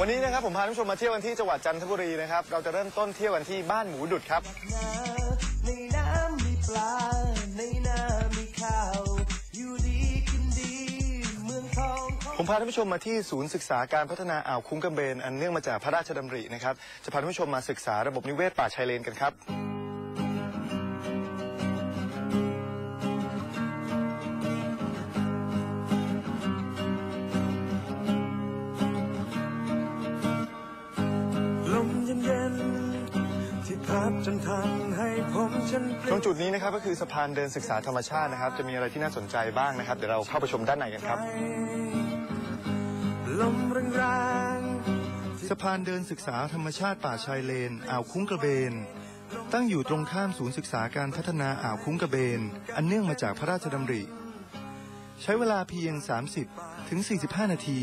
วันนี้นะครับผมพาท่านผู้ชมมาเที่ยวกันที่จังหวัดจันทบุรีนะครับ เราจะเริ่มต้นเที่ยวกันที่บ้านหมูดุดครับนาในน้ำมีปลา ในนามีข้าว อยู่ดีกินดีเมืองทองของผมพาท่านผู้ชมมาที่ศูนย์ศึกษาการพัฒนาอ่าวคุ้งกำเบน อันเนื่องมาจากพระราชดำรินะครับ จะพาท่านผู้ชมมาศึกษาระบบนิเวศป่าชายเลนกันครับ พัดจนทำให้ผมฉันเปตลี่รยงนจุดนี้นะครับก็คือสะพานเดินศึกษาธรรมชาตินะครับ จะมีอะไรที่น่าสนใจบ้างนะครับ เดี๋ยวเราเข้าไปชมด้านในกันครับ ลมแรงสะพานเดินศึกษาธรรมชาติป่าชายเลน อ่าวคุ้งกระเบน ตั้งอยู่ตรงข้ามศูนย์ศึกษาการพัฒนาอ่าวคุ้งกระเบน อันเนื่องมาจากพระราชดำริ ใช้เวลาเพียง 30 ถึง 45 นาที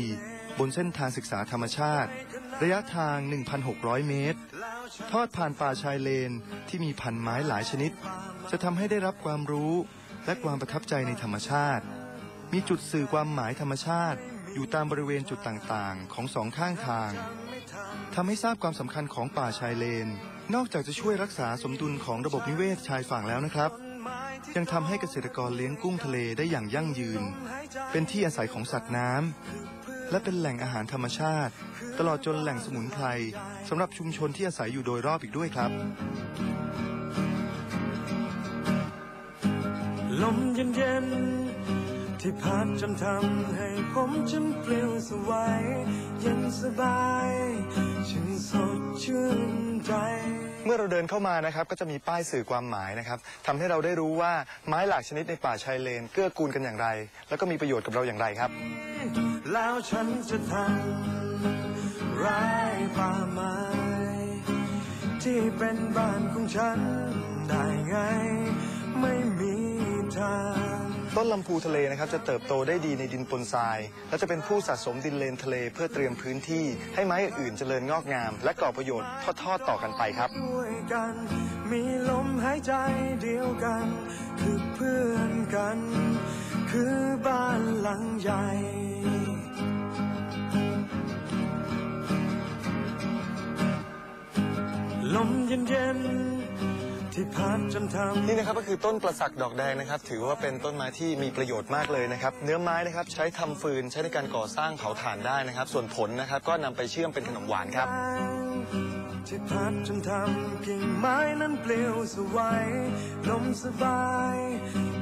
บนเส้นทางศึกษาธรรมชาติ ระยะทาง 1,600 เมตร ทอดผ่านป่าชายเลนที่มีพันไม้หลายชนิด จะทำให้ได้รับความรู้และความประทับใจในธรรมชาติ มีจุดสื่อความหมายธรรมชาติ อยู่ตามบริเวณจุดต่างๆ ของสองข้างทางทำให้ทราบความสำคัญของป่าชายเลน นอกจากจะช่วยรักษาสมดุลของระบบนิเวศชายฝั่งแล้วนะครับ ยังทำให้เกษตรกรเลี้ยงกุ้งทะเลได้อย่างยั่งยืน เป็นที่อาศัยของสัตว์น้ำ และเป็นแหล่งอาหารธรรมชาติ ตลอดจนแหล่งสมุนไพรสำหรับชุมชนที่อาศัยอยู่โดยรอบอีกด้วยครับๆลมเย็นๆที่พัดจนทำให้ผมฉันเปลี่ยวสวายเย็นสบายฉันสดชื่นใจเมื่อเราเดินเข้ามานะครับก็จะมีป้ายสื่อความหมายนะครับทำให้เราได้รู้ว่าไม้หลากชนิดในป่าชายเลน เกื้อกูลกันอย่างไร แล้วก็มีประโยชน์กับเราอย่างไรครับ แล้วฉันจะทำร้ายป่าไม้ที่เป็นบ้านของฉันได้ไง ไม่มีทางต้นลำพูทะเลนะครับจะเติบโตได้ดีในดินปนทราย และจะเป็นผู้สะสมดินเลนทะเลเพื่อเตรียมพื้นที่ให้ไม้อื่นๆเจริญงอกงาม และก่อประโยชน์ทอดๆต่อกันไปครับด้วยกัน มีลมหายใจเดียวกัน คือเพื่อนกัน คือบ้านหลังใหญ่ เย็นๆที่พัดจนทำนี่นะครับก็คือต้นประสักดอกแดงนะครับ ถือว่าเป็นต้นไม้ที่มีประโยชน์มากเลยนะครับ เนื้อไม้นะครับใช้ทำฟืนใช้ในการก่อสร้างเผาถ่านได้นะครับ ส่วนผลนะครับก็นำไปเชื่อมเป็นขนมหวานครับที่พัดจนทำกิ่งไม้นั้นปลิวสวายลมสบาย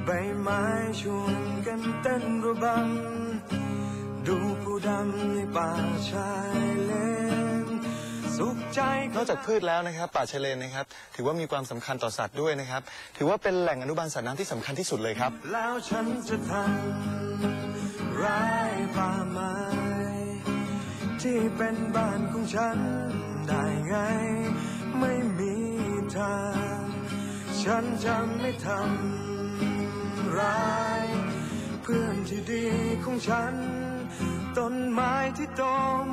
ใบไม้ชวนกันเต้นระบำดูผู้ดำในป่าชายเลน สุขใจนอกจากพืชแล้วนะครับ ป่าชายเลนนะครับ ถือว่ามีความสำคัญต่อสัตว์ด้วยนะครับ ถือว่าเป็นแหล่งอนุบาลสัตว์น้ำที่สำคัญที่สุดเลยครับ แล้วฉันจะทำร้ายป่าไม้ที่เป็นบ้านของฉันได้ไง ไม่มีทาง ฉันจะไม่ทำร้าย เพื่อนที่ดีของฉัน ต้นไม้ที่โต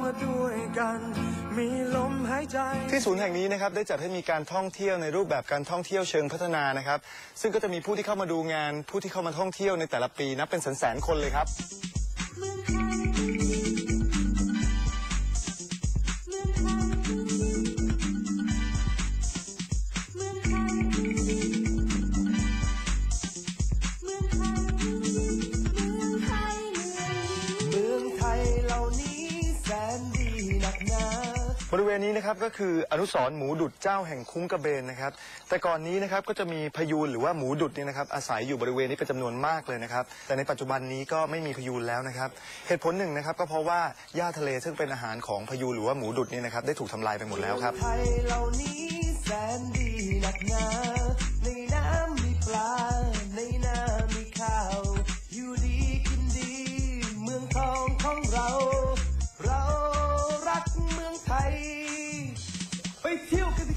มาด้วยกัน มีลมหายใจ ที่ศูนย์แห่งนี้นะครับได้จัดให้มีการท่องเที่ยวในรูปแบบการท่องเที่ยวเชิงพัฒนานะครับ ซึ่งก็จะมีผู้ที่เข้ามาดูงาน ผู้ที่เข้ามาท่องเที่ยวในแต่ละปีนับเป็นแสนๆคนเลยครับ เวณนี้นะครับก็คืออนุสรณ์หมูดุดเจ้าแห่งคุ้งกระเบนนะครับ แต่ก่อนนี้นะครับก็จะมีพยูนหรือว่าหมูดุดเนี่ยนะครับอาศัยอยู่บริเวณนี้เป็นจำนวนมากเลยนะครับ แต่ในปัจจุบันนี้ก็ไม่มีพยูนแล้วนะครับ เหตุผลหนึ่งนะครับก็เพราะว่าหญ้าทะเลซึ่งเป็นอาหารของพยูนหรือว่าหมูดุดเนี่ยนะครับได้ถูกทำลายไปหมดแล้วครับ ไทยเหล่านี้แสนดีหนักหนา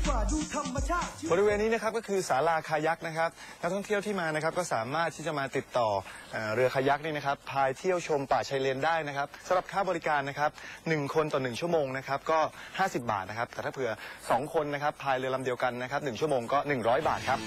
กว่าดูธรรมชาติ บริเวณนี้นะครับก็คือศาลาคายักนะครับนักท่องเที่ยวที่มานะครับก็สามารถที่จะมาติดต่อเอ่อเรือคายักนี่นะครับพายเที่ยวชมป่าชายเลนได้นะครับสำหรับค่าบริการนะครับหนึ่งคนต่อหนึ่งชั่วโมงนะครับก็ 50 บาทนะครับแต่ถ้าเผื่อสองคนนะครับพายเรือลำเดียวกันนะครับหนึ่งชั่วโมงก็ 100 บาทครับ